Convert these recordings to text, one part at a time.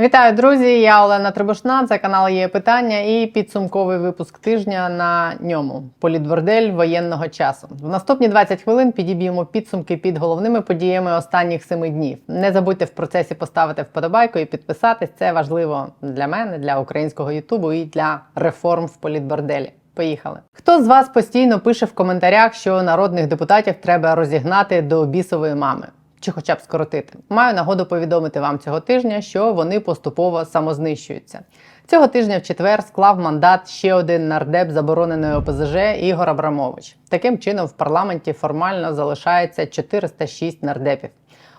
Вітаю, друзі! Я Олена Трибушна. Це канал є питання і підсумковий випуск тижня на ньому. Політбордель воєнного часу. В наступні 20 хвилин підіб'ємо підсумки під головними подіями останніх семи днів. Не забудьте в процесі поставити вподобайку і підписатись. Це важливо для мене, для українського Ютубу і для реформ в політборделі. Поїхали. Хто з вас постійно пише в коментарях, що народних депутатів треба розігнати до бісової мами? Чи хоча б скоротити? Маю нагоду повідомити вам цього тижня, що вони поступово самознищуються. Цього тижня в четвер склав мандат ще один нардеп забороненої ОПЗЖ Ігор Абрамович. Таким чином, в парламенті формально залишається 406 нардепів.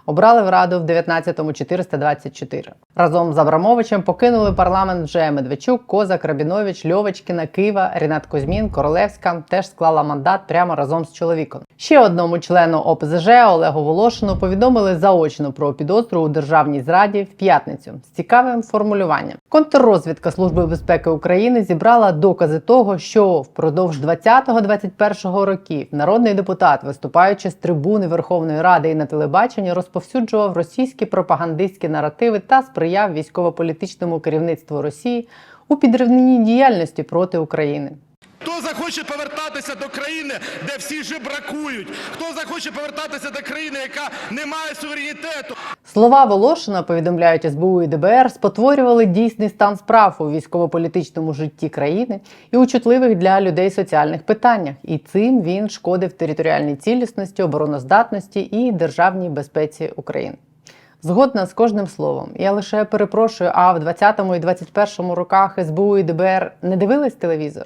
Обрали в раду в 19-му 424. Разом з Абрамовичем покинули парламент вже Медведчук, Козак, Рабінович, Льовочкіна, Кива, Рінат Кузьмін, Королевська теж склала мандат прямо разом з чоловіком. Ще одному члену ОПЗЖ Олегу Волошину повідомили заочно про підозру у державній зраді в п'ятницю з цікавим формулюванням. Контррозвідка Служби безпеки України зібрала докази того, що впродовж 20-21 років народний депутат, виступаючи з трибуни Верховної Ради і на телебаченні, розповсюджував російські пропагандистські наративи та сприяв військово-політичному керівництву Росії у підривній діяльності проти України. Хто захоче повертатися до країни, де всі жебракують? Хто захоче повертатися до країни, яка не має суверенітету? Слова Волошина, повідомляють СБУ і ДБР, спотворювали дійсний стан справ у військово-політичному житті країни і у чутливих для людей соціальних питаннях. І цим він шкодив територіальній цілісності, обороноздатності і державній безпеці України. Згодна з кожним словом. Я лише перепрошую, а в 20-му і 21-му роках СБУ і ДБР не дивились телевізор?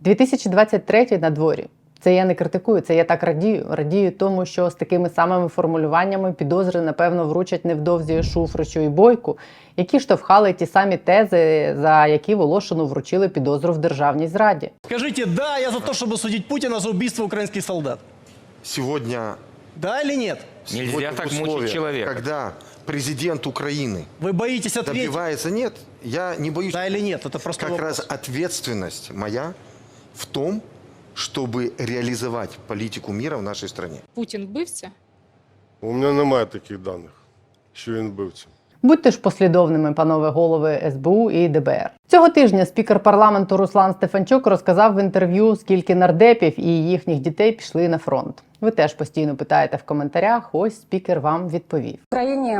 2023 на дворі. Це я не критикую, це я так радію. Радію тому, що з такими самими формулюваннями підозри, напевно, вручать невдовзі Шуфричу і Бойку, які штовхали ті самі тези, за які Волошину вручили підозру в державній зраді. Скажите, да, я за то, чтобы судить Путина за убийство украинских солдат. Сегодня, Да или нет? Нельзя сегодня так в мучить условиях, человека. Когда президент Украины Вы боитесь ответить? добивается... Нет, я не боюсь. Да или нет? Это просто Как вопрос. раз ответственность моя в том, чтобы реализовать политику мира в нашей стране. Путін вбивця? У мене немає таких даних, що він вбивця. Будьте ж послідовними, панове голови СБУ і ДБР. Цього тижня спікер парламенту Руслан Стефанчук розказав в інтерв'ю, скільки нардепів і їхніх дітей пішли на фронт. Ви теж постійно питаєте в коментарях. Ось спікер вам відповів. В країні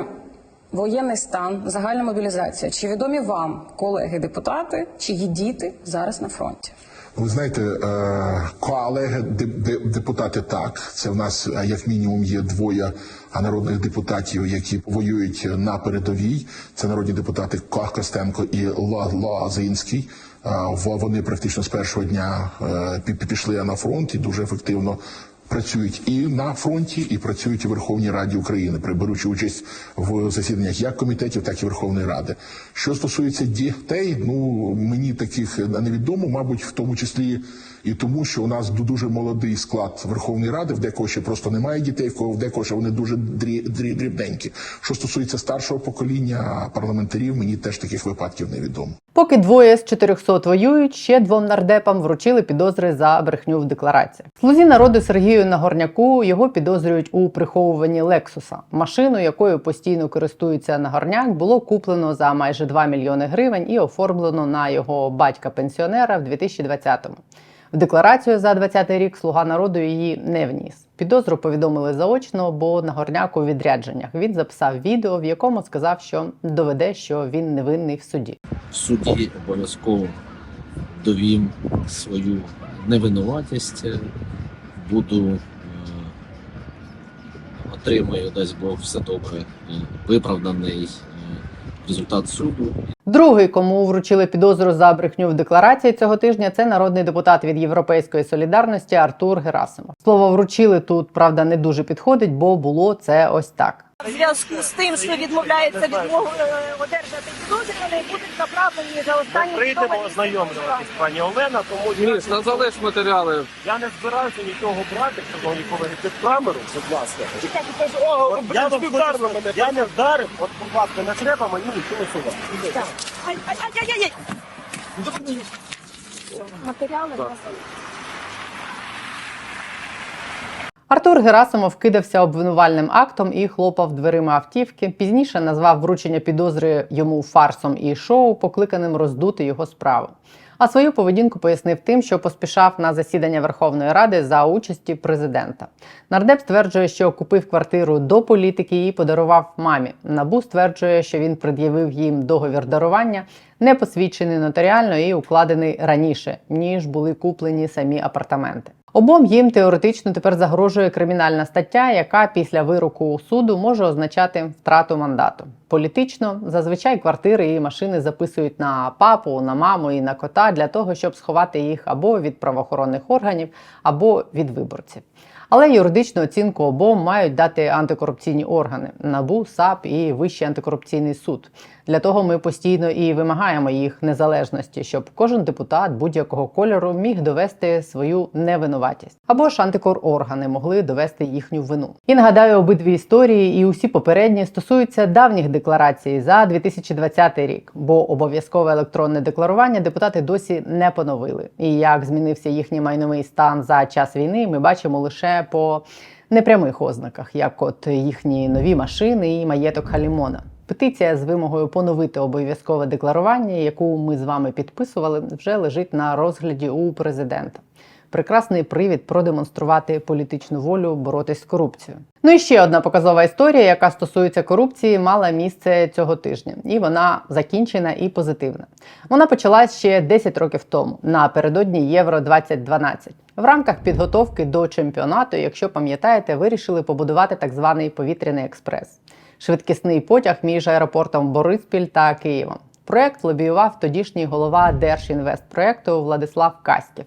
воєнний стан, загальна мобілізація. Чи відомі вам колеги депутати, чиї діти зараз на фронті? Ви знаєте, е, колеги де- де- депутати так. Це в нас е, як мінімум є двоє народних депутатів, які воюють на передовій. Це народні депутати Костенко і Лазинський. Е, Вони практично з першого дня пішли на фронт і дуже ефективно. Працюють і на фронті, і працюють у Верховній Раді України, беручи участь в засіданнях як комітетів, так і Верховної Ради. Що стосується дітей, ну мені таких невідомо, мабуть, в тому числі і тому, що у нас дуже молодий склад Верховної Ради, в декого ще просто немає дітей, в кого в декого ще вони дуже дрі- дрі- дрібненькі. Що стосується старшого покоління парламентарів, мені теж таких випадків невідомо. Поки двоє з 400 воюють, ще двом нардепам вручили підозри за брехню в деклараціях. Слузі народу Сергію Нагорняку його підозрюють у приховуванні Лексуса. Машину, якою постійно користується Нагорняк, було куплено за майже 2 мільйони гривень і оформлено на його батька-пенсіонера в 2020-му. В декларацію за 20-й рік слуга народу її не вніс. Підозру повідомили заочно, бо Нагорняк у відрядженнях він записав відео, в якому сказав, що доведе, що він невинний в суді. в суді обов'язково довім свою невинуватість, буду е, отримаю, дасть Бог, все добре, виправданий е, результат суду. Другий, кому вручили підозру за брехню в декларації цього тижня, це народний депутат від Європейської солідарності Артур Герасимов. Слово вручили тут, правда, не дуже підходить, бо було це ось так. В зв'язку з тим, що відмовляється відмову е, одержати підозри, вони будуть направлені за останні Прийдемо ознайомлюватись, пані Олена, тому Ні, залиш матеріали. я не збираюся нічого брати, шановні колеги, під камеру, будь ласка. Чекайте, кажу, От я, вам хочу сказати, я не вдарив, от, будь ласка, не треба мені нічого сувати. так. Ай, ай, ай, ай, ай. Матеріали. Артур Герасимов кидався обвинувальним актом і хлопав дверима автівки. Пізніше назвав вручення підозри йому фарсом і шоу, покликаним роздути його справу. А свою поведінку пояснив тим, що поспішав на засідання Верховної Ради за участі президента. Нардеп стверджує, що купив квартиру до політики і подарував мамі. Набу стверджує, що він пред'явив їм договір дарування, не посвідчений нотаріально і укладений раніше, ніж були куплені самі апартаменти. Обом їм теоретично тепер загрожує кримінальна стаття, яка після вироку суду може означати втрату мандату. Політично зазвичай квартири і машини записують на папу, на маму і на кота для того, щоб сховати їх або від правоохоронних органів, або від виборців. Але юридичну оцінку обом мають дати антикорупційні органи НАБУ, САП і Вищий антикорупційний суд. Для того ми постійно і вимагаємо їх незалежності, щоб кожен депутат будь-якого кольору міг довести свою невинуватість, або ж антикороргани могли довести їхню вину. І нагадаю, обидві історії і усі попередні стосуються давніх декларацій за 2020 рік, бо обов'язкове електронне декларування депутати досі не поновили. І як змінився їхній майновий стан за час війни, ми бачимо лише по непрямих ознаках, як от їхні нові машини і маєток Халімона. Петиція з вимогою поновити обов'язкове декларування, яку ми з вами підписували, вже лежить на розгляді у президента. Прекрасний привід продемонструвати політичну волю боротись з корупцією. Ну і ще одна показова історія, яка стосується корупції, мала місце цього тижня, і вона закінчена і позитивна. Вона почалась ще 10 років тому, напередодні Євро 2012 В рамках підготовки до чемпіонату, якщо пам'ятаєте, вирішили побудувати так званий повітряний експрес швидкісний потяг між аеропортом Бориспіль та Києвом. Проект лобіював тодішній голова Держінвестпроекту Владислав Кастів.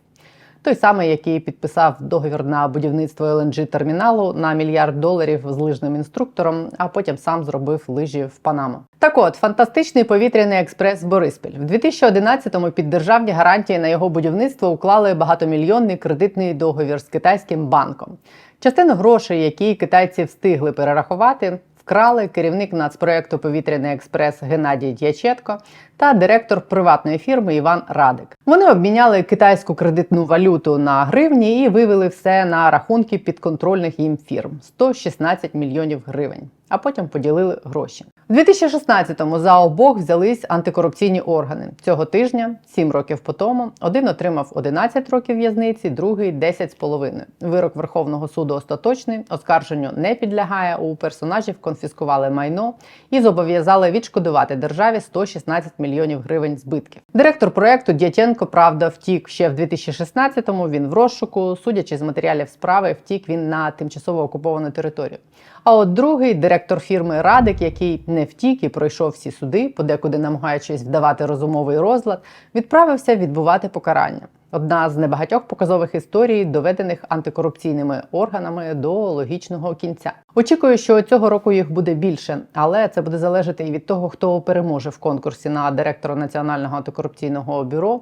Той самий, який підписав договір на будівництво ЛНЖ терміналу на мільярд доларів з лижним інструктором, а потім сам зробив лижі в Панаму. Так от, фантастичний повітряний експрес Бориспіль. В 2011-му під державні гарантії на його будівництво уклали багатомільйонний кредитний договір з китайським банком. Частину грошей, які китайці встигли перерахувати, вкрали керівник нацпроекту Повітряний експрес Геннадій Дячетко та директор приватної фірми Іван Радик. Вони обміняли китайську кредитну валюту на гривні і вивели все на рахунки підконтрольних їм фірм 116 мільйонів гривень. А потім поділили гроші. У 2016-му за обох взялись антикорупційні органи. Цього тижня, 7 років по тому, один отримав 11 років в'язниці, другий 10 з половиною. Вирок Верховного суду остаточний, оскарженню не підлягає. У персонажів конфіскували майно і зобов'язали відшкодувати державі 116 мільйонів гривень збитків. Директор проекту Дятєнко, правда, втік ще в 2016-му. Він в розшуку. Судячи з матеріалів справи, втік він на тимчасово окуповану територію. А от другий директор фірми Радик, який не втік і пройшов всі суди, подекуди намагаючись вдавати розумовий розлад, відправився відбувати покарання. Одна з небагатьох показових історій, доведених антикорупційними органами до логічного кінця. Очікую, що цього року їх буде більше, але це буде залежати і від того, хто переможе в конкурсі на директора Національного антикорупційного бюро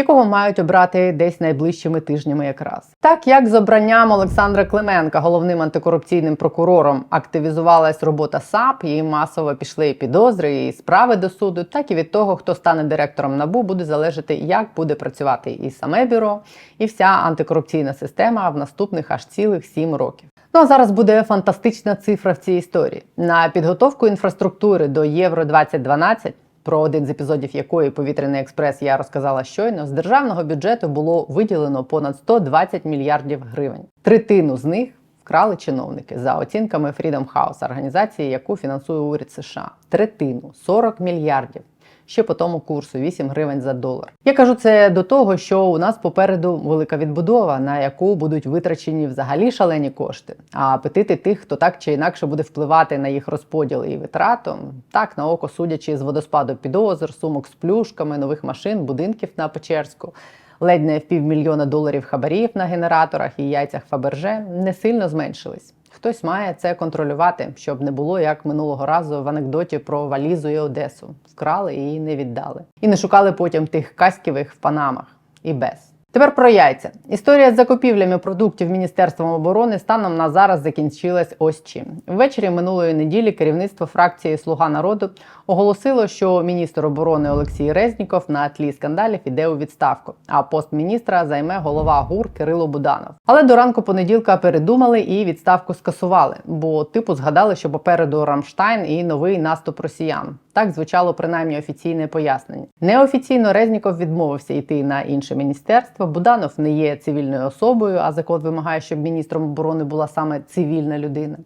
якого мають обрати десь найближчими тижнями якраз. Так як з обранням Олександра Клименка головним антикорупційним прокурором активізувалась робота САП, і масово пішли і підозри і справи до суду, так і від того, хто стане директором НАБУ, буде залежати, як буде працювати і саме бюро, і вся антикорупційна система в наступних аж цілих сім років. Ну а зараз буде фантастична цифра в цій історії. На підготовку інфраструктури до Євро 2012 про один з епізодів якої повітряний експрес я розказала щойно, з державного бюджету було виділено понад 120 мільярдів гривень. Третину з них вкрали чиновники за оцінками Freedom House, організації, яку фінансує уряд США. Третину 40 мільярдів. Ще по тому курсу 8 гривень за долар. Я кажу це до того, що у нас попереду велика відбудова, на яку будуть витрачені взагалі шалені кошти. А апетити тих, хто так чи інакше буде впливати на їх розподіл і витрату, так на око судячи з водоспаду підозр, сумок з плюшками, нових машин, будинків на Печерську. Ледь не в півмільйона доларів хабарів на генераторах і яйцях Фаберже не сильно зменшились. Хтось має це контролювати, щоб не було як минулого разу в анекдоті про валізу і Одесу. Вкрали і не віддали. І не шукали потім тих каськівих в панамах і без. Тепер про яйця. Історія з закупівлями продуктів Міністерством оборони станом на зараз закінчилась ось чим. Ввечері минулої неділі керівництво фракції Слуга народу оголосило, що міністр оборони Олексій Резніков на тлі скандалів іде у відставку. А пост міністра займе голова ГУР Кирило Буданов. Але до ранку понеділка передумали і відставку скасували, бо типу згадали, що попереду Рамштайн і новий наступ росіян. Так звучало принаймні офіційне пояснення. Неофіційно Резніков відмовився йти на інше міністерство. Буданов не є цивільною особою, а закон вимагає, щоб міністром оборони була саме цивільна людина.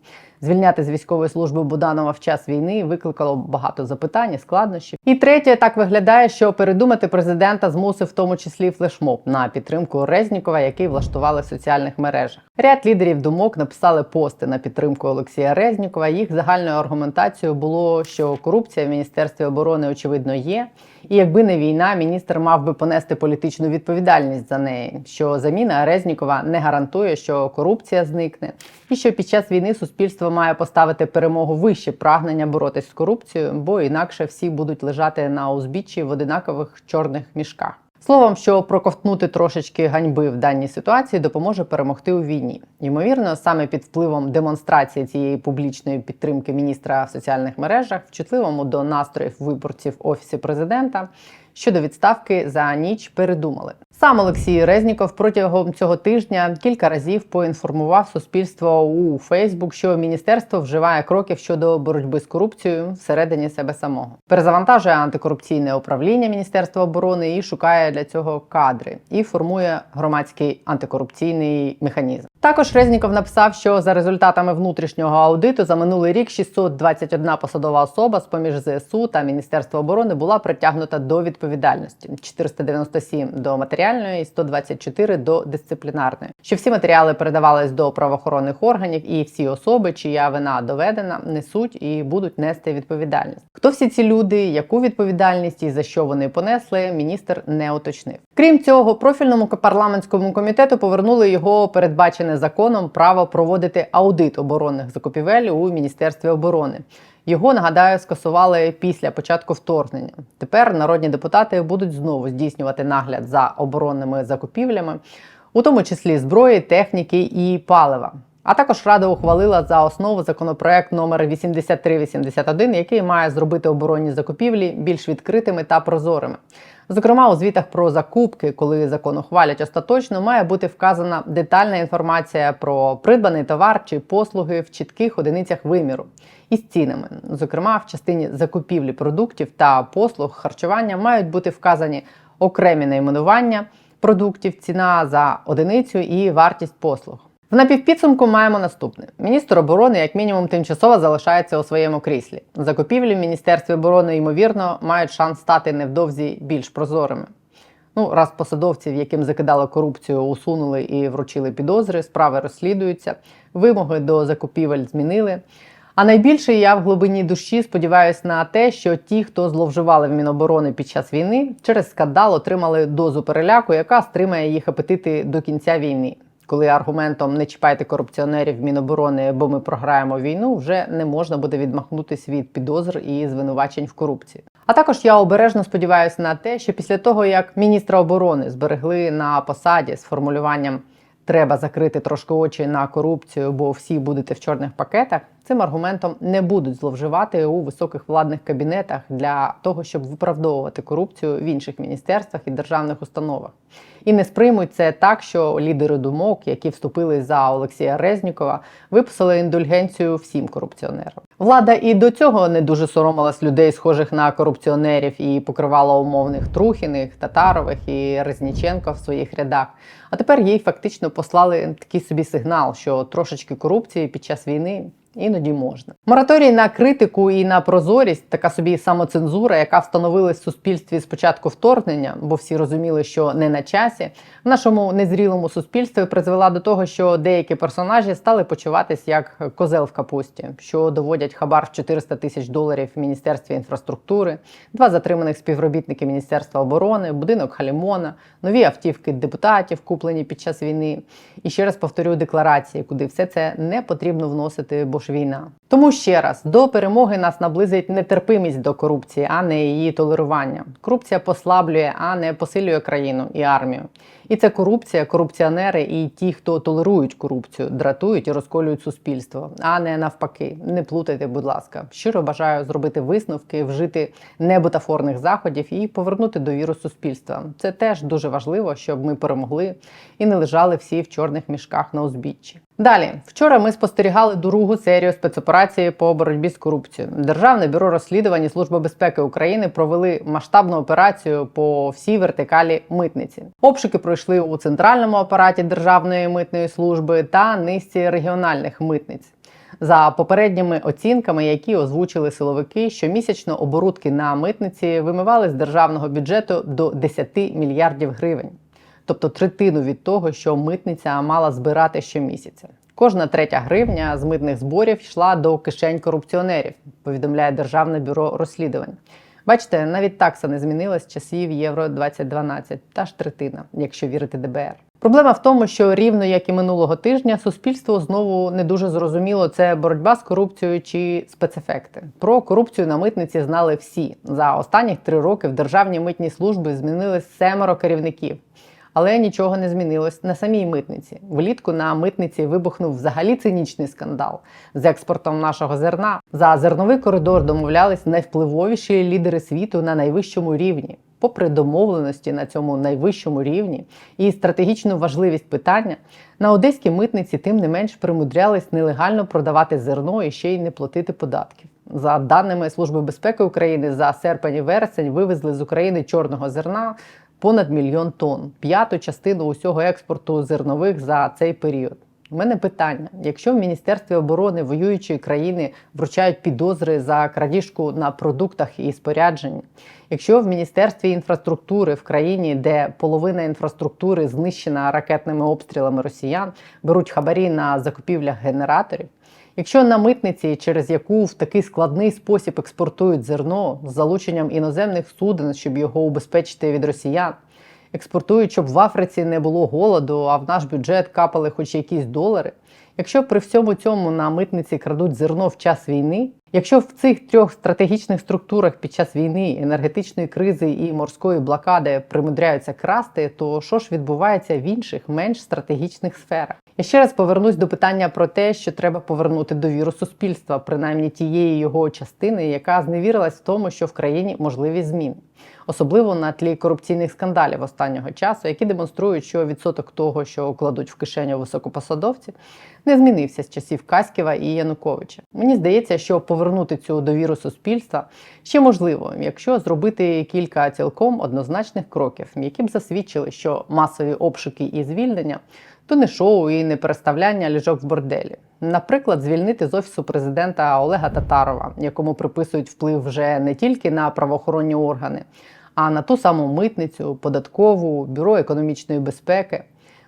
Звільняти з військової служби Буданова в час війни викликало багато запитань, складнощів. І третє, так виглядає, що передумати президента змусив в тому числі флешмоб на підтримку Резнікова, який влаштували в соціальних мережах. Ряд лідерів думок написали пости на підтримку Олексія Резнікова. Їх загальною аргументацією було, що корупція в міністерстві оборони очевидно є. І якби не війна, міністр мав би понести політичну відповідальність за неї. Що заміна Резнікова не гарантує, що корупція зникне, і що під час війни суспільство має поставити перемогу вище прагнення боротись з корупцією, бо інакше всі будуть лежати на узбіччі в одинакових чорних мішках. Словом, що проковтнути трошечки ганьби в даній ситуації допоможе перемогти у війні. Ймовірно, саме під впливом демонстрації цієї публічної підтримки міністра в соціальних мережах, вчутливому до настроїв виборців офісі президента. Щодо відставки за ніч передумали. Сам Олексій Резніков протягом цього тижня кілька разів поінформував суспільство у Фейсбук, що міністерство вживає кроків щодо боротьби з корупцією всередині себе самого. Перезавантажує антикорупційне управління Міністерства оборони і шукає для цього кадри і формує громадський антикорупційний механізм. Також Резніков написав, що за результатами внутрішнього аудиту за минулий рік 621 посадова особа з поміж ЗСУ та Міністерства оборони була притягнута до відповідальності 497 до матеріальної і 124 до дисциплінарної. Що всі матеріали передавались до правоохоронних органів, і всі особи, чия вина доведена, несуть і будуть нести відповідальність. Хто всі ці люди, яку відповідальність і за що вони понесли, міністр не уточнив. Крім цього, профільному парламентському комітету повернули його передбачене законом право проводити аудит оборонних закупівель у міністерстві оборони. Його нагадаю скасували після початку вторгнення. Тепер народні депутати будуть знову здійснювати нагляд за оборонними закупівлями, у тому числі зброї, техніки і палива. А також Рада ухвалила за основу законопроект номер 8381, який має зробити оборонні закупівлі більш відкритими та прозорими. Зокрема, у звітах про закупки, коли закон ухвалять остаточно, має бути вказана детальна інформація про придбаний товар чи послуги в чітких одиницях виміру із цінами. Зокрема, в частині закупівлі продуктів та послуг харчування мають бути вказані окремі найменування продуктів, ціна за одиницю і вартість послуг. В напівпідсумку маємо наступне: міністр оборони, як мінімум, тимчасово залишається у своєму кріслі. Закупівлі в міністерстві оборони ймовірно мають шанс стати невдовзі більш прозорими. Ну, раз посадовців, яким закидали корупцію, усунули і вручили підозри, справи розслідуються, вимоги до закупівель змінили. А найбільше я в глибині душі сподіваюся на те, що ті, хто зловживали в Міноборони під час війни, через скандал отримали дозу переляку, яка стримає їх апетити до кінця війни. Коли аргументом не чіпайте корупціонерів Міноборони, бо ми програємо війну, вже не можна буде відмахнутися від підозр і звинувачень в корупції. А також я обережно сподіваюся на те, що після того як міністра оборони зберегли на посаді з формулюванням треба закрити трошки очі на корупцію, бо всі будете в чорних пакетах. Цим аргументом не будуть зловживати у високих владних кабінетах для того, щоб виправдовувати корупцію в інших міністерствах і державних установах. І не сприймуть це так, що лідери думок, які вступили за Олексія Резнікова, виписали індульгенцію всім корупціонерам. Влада і до цього не дуже соромилась людей, схожих на корупціонерів, і покривала умовних Трухіних, Татарових і Резніченка в своїх рядах. А тепер їй фактично послали такий собі сигнал, що трошечки корупції під час війни іноді можна. Мораторій на критику і на прозорість, така собі самоцензура, яка встановилась в суспільстві з початку вторгнення, бо всі розуміли, що не на часі, в нашому незрілому суспільстві призвела до того, що деякі персонажі стали почуватись як козел в капусті, що доводять хабар в 400 тисяч доларів в міністерстві інфраструктури, два затриманих співробітники міністерства оборони, будинок Халімона, нові автівки депутатів, куплені під час війни. І ще раз повторю декларації, куди все це не потрібно вносити, бо ж війна. Тому ще раз до перемоги нас наблизить нетерпимість до корупції, а не її толерування. Корупція послаблює, а не посилює країну і армію. І це корупція, корупціонери і ті, хто толерують корупцію, дратують і розколюють суспільство, а не навпаки. Не плутайте, будь ласка. Щиро бажаю зробити висновки, вжити небутафорних заходів і повернути довіру суспільства. Це теж дуже важливо, щоб ми перемогли і не лежали всі в чорних мішках на узбіччі. Далі, вчора ми спостерігали другу серію спецоперації по боротьбі з корупцією. Державне бюро розслідувань і Служба безпеки України провели масштабну операцію по всій вертикалі митниці. Обшуки пройшли у центральному апараті Державної митної служби та низці регіональних митниць. За попередніми оцінками, які озвучили силовики, щомісячно оборудки на митниці вимивали з державного бюджету до 10 мільярдів гривень тобто третину від того, що митниця мала збирати щомісяця. Кожна третя гривня з митних зборів йшла до кишень корупціонерів, повідомляє Державне бюро розслідувань. Бачите, навіть такса не змінилась часів Євро 2012, та ж третина, якщо вірити ДБР. Проблема в тому, що рівно як і минулого тижня, суспільство знову не дуже зрозуміло, це боротьба з корупцією чи спецефекти. Про корупцію на митниці знали всі. За останніх три роки в державній митній службі змінилось семеро керівників. Але нічого не змінилось на самій митниці. Влітку на митниці вибухнув взагалі цинічний скандал з експортом нашого зерна. За зерновий коридор домовлялись найвпливовіші лідери світу на найвищому рівні. Попри домовленості на цьому найвищому рівні і стратегічну важливість питання, на одеській митниці тим не менш примудрялись нелегально продавати зерно і ще й не платити податків. За даними Служби безпеки України, за серпень і вересень вивезли з України чорного зерна понад мільйон тонн, п'яту частину усього експорту зернових за цей період. У мене питання: якщо в Міністерстві оборони воюючої країни вручають підозри за крадіжку на продуктах і спорядженні, якщо в Міністерстві інфраструктури в країні, де половина інфраструктури знищена ракетними обстрілами росіян, беруть хабарі на закупівлях генераторів, Якщо на митниці, через яку в такий складний спосіб експортують зерно з залученням іноземних суден, щоб його убезпечити від росіян, експортують, щоб в Африці не було голоду, а в наш бюджет капали хоч якісь долари. Якщо при всьому цьому на митниці крадуть зерно в час війни, якщо в цих трьох стратегічних структурах під час війни, енергетичної кризи і морської блокади примудряються красти, то що ж відбувається в інших менш стратегічних сферах? Я ще раз повернусь до питання про те, що треба повернути довіру суспільства, принаймні тієї його частини, яка зневірилась в тому, що в країні можливі зміни, особливо на тлі корупційних скандалів останнього часу, які демонструють, що відсоток того, що кладуть в кишеню високопосадовці, не змінився з часів Каськіва і Януковича. Мені здається, що повернути цю довіру суспільства ще можливо, якщо зробити кілька цілком однозначних кроків, які б засвідчили, що масові обшуки і звільнення то не шоу і не переставляння ліжок в борделі. Наприклад, звільнити з офісу президента Олега Татарова, якому приписують вплив вже не тільки на правоохоронні органи, а на ту саму митницю, податкову, бюро економічної безпеки.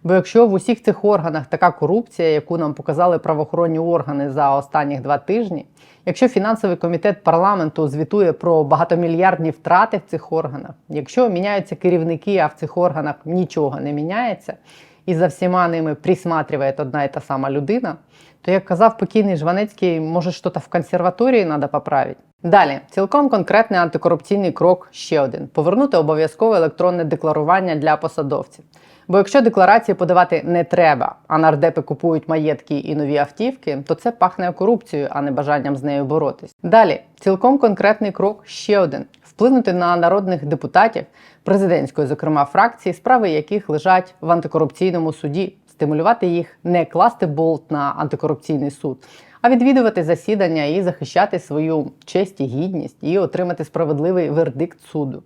Бо якщо в усіх цих органах така корупція, яку нам показали правоохоронні органи за останніх два тижні, якщо фінансовий комітет парламенту звітує про багатомільярдні втрати в цих органах, якщо міняються керівники, а в цих органах нічого не міняється, і за всіма ними присматриває одна і та сама людина, то як казав покійний Жванецький, може щось в консерваторії треба поправити. Далі, цілком конкретний антикорупційний крок ще один: повернути обов'язкове електронне декларування для посадовців. Бо якщо декларації подавати не треба, а нардепи купують маєтки і нові автівки, то це пахне корупцією, а не бажанням з нею боротись. Далі, цілком конкретний крок ще один: вплинути на народних депутатів президентської, зокрема фракції, справи яких лежать в антикорупційному суді, стимулювати їх не класти болт на антикорупційний суд, а відвідувати засідання і захищати свою честь і гідність і отримати справедливий вердикт суду.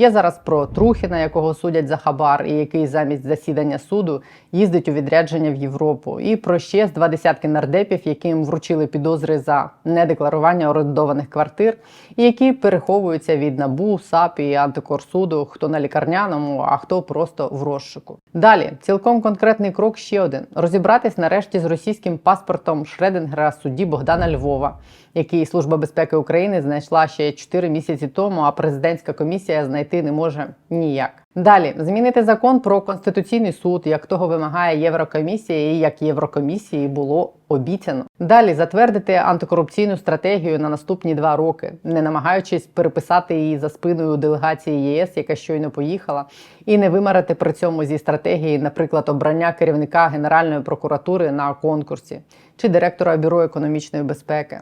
Я зараз про Трухіна, якого судять за хабар, і який замість засідання суду їздить у відрядження в Європу, і про ще з два десятки нардепів, яким вручили підозри за недекларування орендованих квартир, і які переховуються від набу, САП і антикорсуду, хто на лікарняному, а хто просто в розшуку. Далі цілком конкретний крок ще один: розібратись нарешті з російським паспортом Шреденгера судді Богдана Львова, який Служба безпеки України знайшла ще 4 місяці тому, а президентська комісія знайти не може ніяк. Далі змінити закон про конституційний суд, як того вимагає Єврокомісія, і як Єврокомісії було обіцяно. Далі затвердити антикорупційну стратегію на наступні два роки, не намагаючись переписати її за спиною делегації ЄС, яка щойно поїхала, і не вимарати при цьому зі стратегії, наприклад, обрання керівника Генеральної прокуратури на конкурсі чи директора бюро економічної безпеки.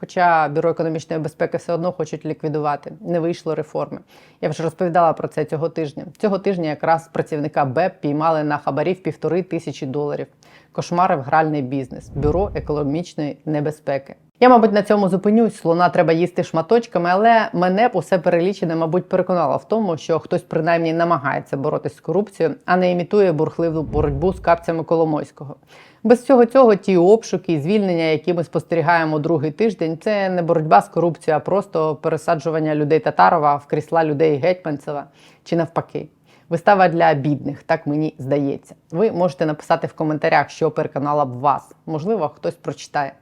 Хоча бюро економічної безпеки все одно хочуть ліквідувати. Не вийшло реформи. Я вже розповідала про це цього тижня. Цього тижня якраз працівника БЕП піймали на хабарів півтори тисячі доларів. Кошмарив гральний бізнес, бюро економічної небезпеки. Я, мабуть, на цьому зупинюсь. Слона треба їсти шматочками, але мене усе перелічене, мабуть, переконало в тому, що хтось принаймні намагається боротися з корупцією, а не імітує бурхливу боротьбу з капцями Коломойського. Без всього цього ті обшуки і звільнення, які ми спостерігаємо другий тиждень, це не боротьба з корупцією, а просто пересаджування людей Татарова в крісла людей Гетьманцева чи навпаки. Вистава для бідних, так мені здається. Ви можете написати в коментарях, що переконала б вас. Можливо, хтось прочитає.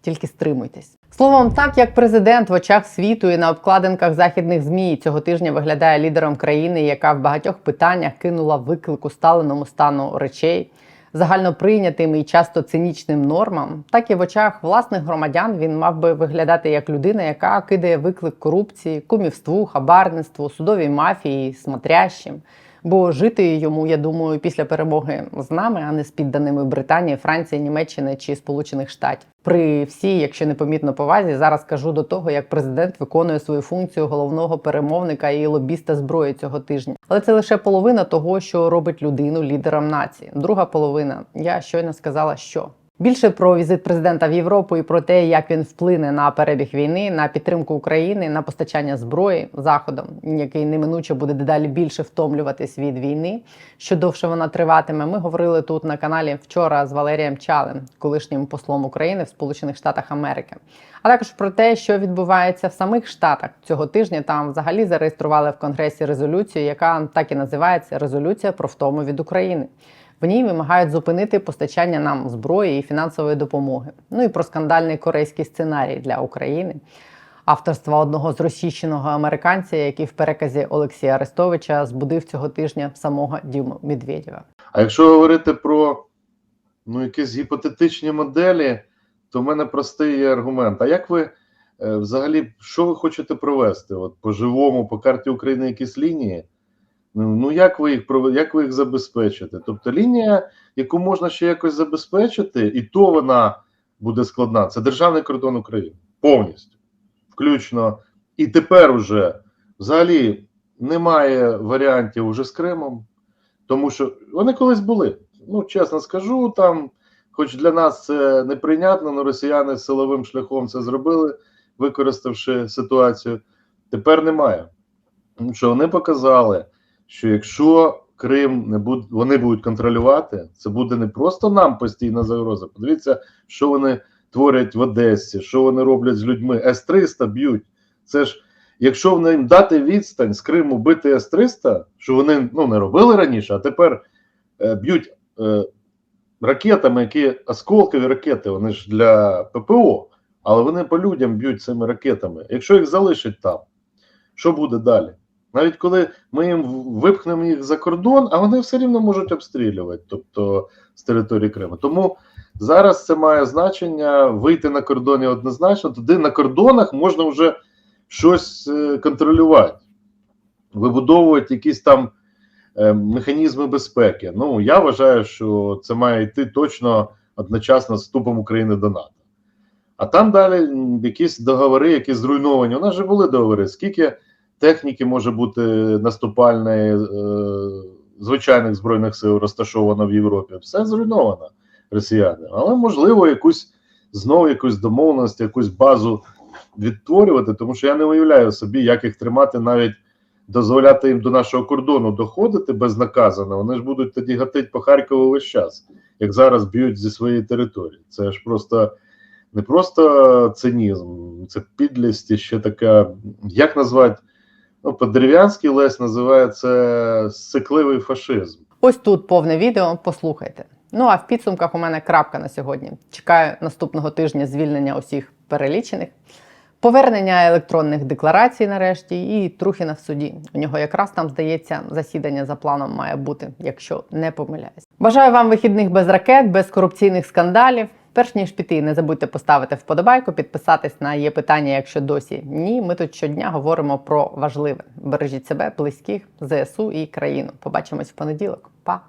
Тільки стримуйтесь. Словом, так як президент в очах світу і на обкладинках західних змі цього тижня виглядає лідером країни, яка в багатьох питаннях кинула виклик усталеному стану речей, загальноприйнятим і часто цинічним нормам, так і в очах власних громадян він мав би виглядати як людина, яка кидає виклик корупції, кумівству, хабарництву, судовій мафії, смотрящим. Бо жити йому, я думаю, після перемоги з нами, а не з підданими Британії, Франції, Німеччини чи Сполучених Штатів. При всій, якщо непомітно повазі, зараз кажу до того, як президент виконує свою функцію головного перемовника і лобіста зброї цього тижня. Але це лише половина того, що робить людину лідером нації. Друга половина, я щойно сказала, що. Більше про візит президента в Європу і про те, як він вплине на перебіг війни, на підтримку України, на постачання зброї заходом, який неминуче буде дедалі більше втомлюватись від війни. Що довше вона триватиме, ми говорили тут на каналі вчора з Валерієм Чалем, колишнім послом України в Сполучених Штатах Америки. А також про те, що відбувається в самих штатах цього тижня. Там взагалі зареєстрували в Конгресі резолюцію, яка так і називається Резолюція про втому від України. В ній вимагають зупинити постачання нам зброї і фінансової допомоги. Ну і про скандальний корейський сценарій для України, авторства одного з російщеного американця, який в переказі Олексія Арестовича збудив цього тижня самого Діму Медведєва. А якщо говорити про ну, якісь гіпотетичні моделі, то в мене простий є аргумент. А як ви е, взагалі що ви хочете провести? От по живому, по карті України якісь лінії? Ну, як ви їх як ви їх забезпечите? Тобто лінія, яку можна ще якось забезпечити, і то вона буде складна. Це державний кордон України повністю, включно. І тепер уже взагалі немає варіантів уже з Кримом, тому що вони колись були. Ну, чесно скажу, там, хоч для нас це неприйнятно, але росіяни силовим шляхом це зробили, використавши ситуацію. Тепер немає. Що вони показали, що якщо Крим не будуть, вони будуть контролювати, це буде не просто нам постійна загроза. Подивіться, що вони творять в Одесі, що вони роблять з людьми. С-300 б'ють. Це ж, якщо в їм дати відстань з Криму бити С-300, що вони ну, не робили раніше, а тепер е, б'ють е, ракетами, які осколкові ракети, вони ж для ППО, але вони по людям б'ють цими ракетами. Якщо їх залишать там, що буде далі? Навіть коли ми їм випхнемо їх за кордон, а вони все рівно можуть обстрілювати, тобто з території Криму. Тому зараз це має значення вийти на кордоні однозначно. Туди на кордонах можна вже щось е, контролювати, вибудовувати якісь там е, механізми безпеки. Ну я вважаю, що це має йти точно одночасно з вступом України до НАТО. А там далі якісь договори, які зруйновані. У нас же були договори. Скільки техніки може бути наступальної е, звичайних збройних сил розташовано в Європі? Все зруйновано росіяни. Але можливо, якусь знову якусь домовленість, якусь базу відтворювати, тому що я не уявляю собі, як їх тримати навіть. Дозволяти їм до нашого кордону доходити безнаказано, вони ж будуть тоді гатити по Харкову весь час, як зараз б'ють зі своєї території. Це ж просто не просто цинізм, це підлість і ще така, як назвати, ну, по-дерев'янськи Лесь називає це сикливий фашизм. Ось тут повне відео. Послухайте. Ну а в підсумках у мене крапка на сьогодні. Чекаю наступного тижня звільнення усіх перелічених. Повернення електронних декларацій нарешті і Трухіна в суді. У нього якраз там здається засідання за планом має бути, якщо не помиляюсь. Бажаю вам вихідних без ракет, без корупційних скандалів. Перш ніж піти, не забудьте поставити вподобайку, підписатись на є питання, якщо досі ні. Ми тут щодня говоримо про важливе. Бережіть себе, близьких, ЗСУ і країну. Побачимось в понеділок. Па!